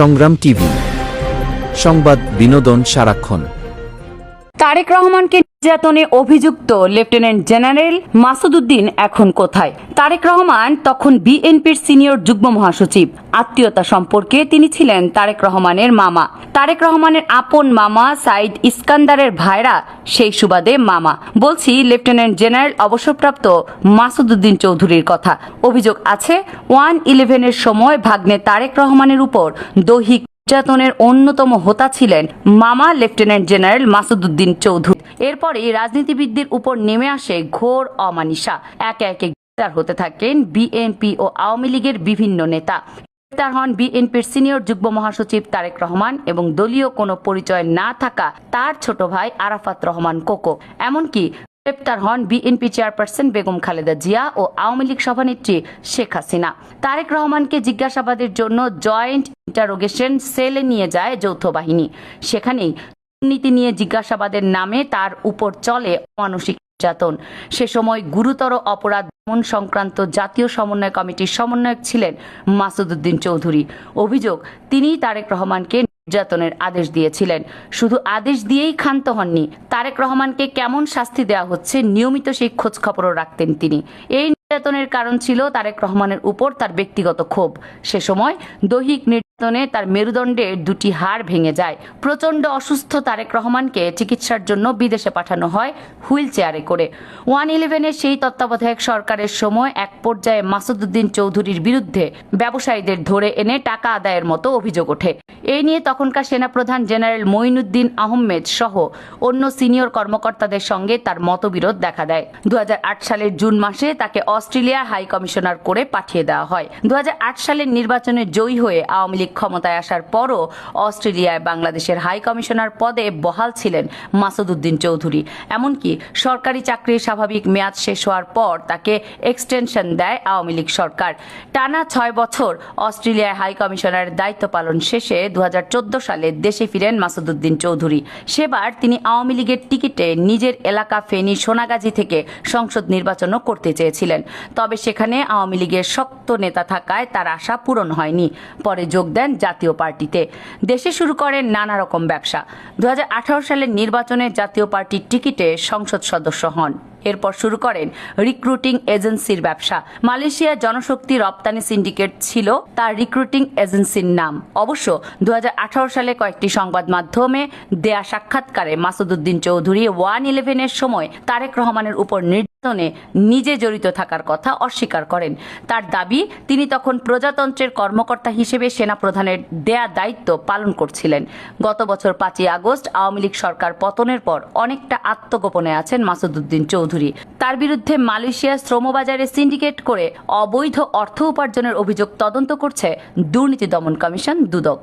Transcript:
সংগ্রাম টিভি। সংবাদ বিনোদন সারাক্ষণ। তারেক রহমানকে নির্যাতনে অভিযুক্ত লেফটেন্যান্ট জেনারেল মাসুদুদ্দিন এখন কোথায়? তারেক রহমান তখন বিএনপির সিনিয়র যুগ্ম মহাসচিব। আত্মীয়তা সম্পর্কে তিনি ছিলেন তারেক রহমানের মামা। তারেক রহমানের আপন মামা সাইদ ইস্কান্দারের ভাইরা সেই সুবাদে মামা। বলছি, লেফটেন্যান্ট জেনারেল অবসরপ্রাপ্ত মাসুদুদ্দিন চৌধুরীর কথা। অভিযোগ আছে, ওয়ান ইলেভেনের সময় ভাগ্নে তারেক রহমানের উপর দৈহিক নির্যাতনের অন্যতম হোতা ছিলেন মামা লেফটেন্যান্ট জেনারেল মাসুদুদ্দিন চৌধুরী। এরপরে রাজনীতিবিদদের উপর নেমে আসে ঘোর অমানিসা একে একে গ্রেপ্তার হতে থাকেন বিএনপি ও আওয়ামী লীগের বিভিন্ন নেতা। গ্রেপ্তার হন বিএনপির সিনিয়র যুগ্ম মহাসচিব তারেক রহমান এবং দলীয় কোনো পরিচয় না থাকা তার ছোট ভাই আরাফাত রহমান কোকো। এমনকি গ্রেপ্তার হন বিএনপি চেয়ারপারসন বেগম খালেদা জিয়া ও আওয়ামী লীগ সভানেত্রী শেখ হাসিনা। তারেক রহমানকে জিজ্ঞাসাবাদের জন্য জয়েন্ট ইন্টারোগেশন সেলে নিয়ে যায় যৌথ বাহিনী। সেখানেই দুর্নীতি নিয়ে জিজ্ঞাসাবাদের নামে তার উপর চলে মানসিক নির্যাতন। সে সময় গুরুতর অপরাধ দমন সংক্রান্ত জাতীয় সমন্বয় কমিটির সমন্বয়ক ছিলেন মাসুদুদ্দিন চৌধুরী। অভিযোগ, তিনিই তারেক রহমানকে নির্যাতনের আদেশ দিয়েছিলেন। শুধু আদেশ দিয়েই ক্ষান্ত হননি, তারেক রহমানকে কেমন শাস্তি দেওয়া হচ্ছে নিয়মিত সেই খোঁজখবরও রাখতেন তিনি। এই নির্যাতনের কারণ ছিল তারেক রহমানের উপর তার ব্যক্তিগত ক্ষোভ। সে সময় দৈহিক নির্যাতনে তার মেরুদণ্ডের দুটি হাড় ভেঙে যায়। প্রচণ্ড অসুস্থ তারেক রহমানকে চিকিৎসার জন্য বিদেশে পাঠানো হয় হুইল চেয়ারে করে। ওয়ান ইলেভেনের সেই তত্ত্বাবধায়ক সরকারের সময় এক পর্যায়ে মাসুদুদ্দিন চৌধুরীর বিরুদ্ধে ব্যবসায়ীদের ধরে এনে টাকা আদায়ের মতো অভিযোগ ওঠে। এই নিয়ে তখনকার সেনাপ্রধান জেনারেল মঈনুদ্দিন আহমেদ সহ অন্য সিনিয়র কর্মকর্তাদের সঙ্গে তার মতবিরোধ দেখা দেয়। দু হাজার আট সালের জুন মাসে তাকে অস্ট্রেলিয়া হাই কমিশনার করে পাঠিয়ে দেওয়া হয়। দু হাজার আট সালের নির্বাচনে জয়ী হয়ে আওয়ামী লীগ ক্ষমতায় আসার পরও অস্ট্রেলিয়ায় বাংলাদেশের হাই কমিশনার পদে বহাল ছিলেন মাসুদুদ্দিন চৌধুরী। এমনকি সরকারি চাকরির স্বাভাবিক মেয়াদ শেষ হওয়ার পর তাকে এক্সটেনশন দেয় আওয়ামী লীগ সরকার। টানা ছয় বছর অস্ট্রেলিয়ায় হাই কমিশনারের দায়িত্ব পালন শেষে দু হাজার চোদ্দ সালে দেশে ফিরেন মাসুদুদ্দিন চৌধুরী। সেবার তিনি আওয়ামী লীগের টিকিটে নিজের এলাকা ফেনী সোনাগাজী থেকে সংসদ নির্বাচনও করতে চেয়েছিলেন। তবে সেখানে আওয়ামী লীগের শক্ত নেতা থাকায় তার আশা পূরণ হয়নি। পরে যোগ দেন জাতীয় পার্টিতে। দেশে শুরু করেন নানা রকম ব্যবসা। দু হাজার আঠারো সালের নির্বাচনে জাতীয় পার্টির টিকিটে সংসদ সদস্য হন। এরপর শুরু করেন রিক্রুটিং এজেন্সির ব্যবসা। মালয়েশিয়া জনশক্তি রপ্তানি সিন্ডিকেট ছিল তার রিক্রুটিং এজেন্সির নাম। অবশ্য দু হাজার আঠারো সালে কয়েকটি সংবাদ মাধ্যমে দেয়া সাক্ষাৎকারে মাসুদুদ্দিন চৌধুরী ওয়ান ইলেভেনের সময় তারেক রহমানের উপর নির্যাতনে নিজে জড়িত থাকার কথা অস্বীকার করেন। তার দাবি, তিনি তখন প্রজাতন্ত্রের কর্মকর্তা হিসেবে সেনাপ্রধানের দেয়া দায়িত্ব পালন করছিলেন। গত বছর পাঁচই আগস্ট আওয়ামী লীগ সরকার পতনের পর অনেকটা আত্মগোপনে আছেন মাসুদুদ্দিন চৌধুরী। তার বিরুদ্ধে মালয়েশিয়ার শ্রমবাজারে সিন্ডিকেট করে অবৈধ অর্থ উপার্জনের অভিযোগ তদন্ত করছে দুর্নীতি দমন কমিশন দুদক।